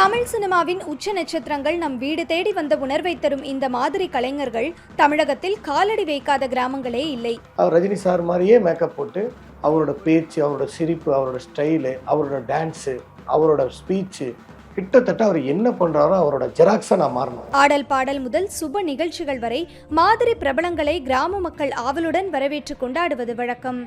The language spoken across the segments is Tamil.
தமிழ் சினிமாவின் உச்ச நட்சத்திரங்கள் நம் வீடு தேடி வந்த உணர்வை தரும் இந்த மாதிரி கலைஞர்கள் தமிழகத்தில் காலடி வைக்காத கிராமங்களே இல்லை. அவர் ரஜினி சார் மாதிரியே மேக்கப் போட்டு அவரோட பேச்சு அவரோட சிரிப்பு அவரோட ஸ்டைலு அவரோட டான்ஸு அவரோட ஸ்பீச்சு கிட்டத்தட்ட அவர் என்ன பண்ணுறாரோ அவரோட ஜெராக்ஸாக நான் மாறணும். ஆடல் பாடல் முதல் சுப நிகழ்ச்சிகள் வரை மாதிரி பிரபலங்களை கிராம மக்கள் ஆவலுடன் வரவேற்று கொண்டாடுவது வழக்கம்.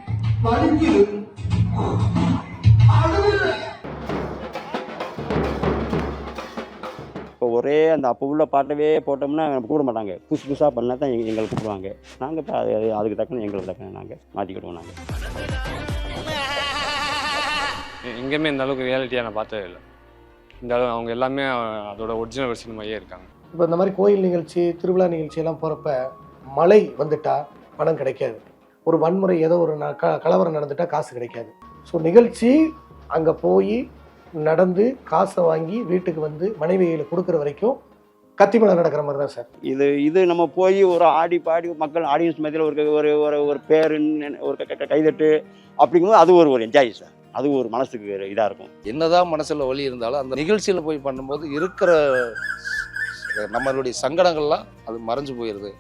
ஒரே அந்த அப்போ உள்ள பாட்டவே போட்டோம்னா கூப்பிட மாட்டாங்க. புதுசு புதுசாக பண்ணால் தான் எங்க- எங்களை கூப்பிடுவாங்க. நாங்கள் இப்போ அது அதுக்கு தக்கன எங்களுக்கு தக்கன நாங்கள் மாற்றிக்கிடுவோம் நாங்கள் எங்கேயுமே இந்த அளவுக்கு ரியாலிட்டியாக நான் பார்த்ததே இல்லை. இந்த அளவு அவங்க எல்லாமே அதோட ஒரிஜினல் வெர்ஷன் மாதிரியே இருக்காங்க. இப்போ இந்த மாதிரி கோயில் நிகழ்ச்சி திருவிழா நிகழ்ச்சி எல்லாம் போகிறப்ப மழை வந்துட்டா பணம் கிடைக்காது. ஒரு வன்முறை ஏதோ ஒரு ந- க கலவரம் நடந்துட்டா காசு கிடைக்காது. ஸோ நிகழ்ச்சி அங்கே போய் நடந்து காசை வாங்கி வீட்டுக்கு வந்து மனைவிகளை கொடுக்குற வரைக்கும் கத்தி மேலே நடக்கிற மாதிரி தான் சார். இது இது நம்ம போய் ஒரு ஆடி பாடி மக்கள் ஆடியன்ஸ் மத்தியில் ஒரு ஒரு ஒரு ஒரு பேருன்னு ஒரு கைதட்டு அப்படிங்கும்போது அது ஒரு ஒரு என்ஜாய் சார். அது ஒரு மனசுக்கு இதாக இருக்கும். என்னதான் மனசுல வலி இருந்தாலும் அந்த நிகழ்ச்சியில போய் பண்ணும்போது இருக்கிற நம்மளுடைய சங்கடங்கள்லாம் அது மறைஞ்சு போயிடுது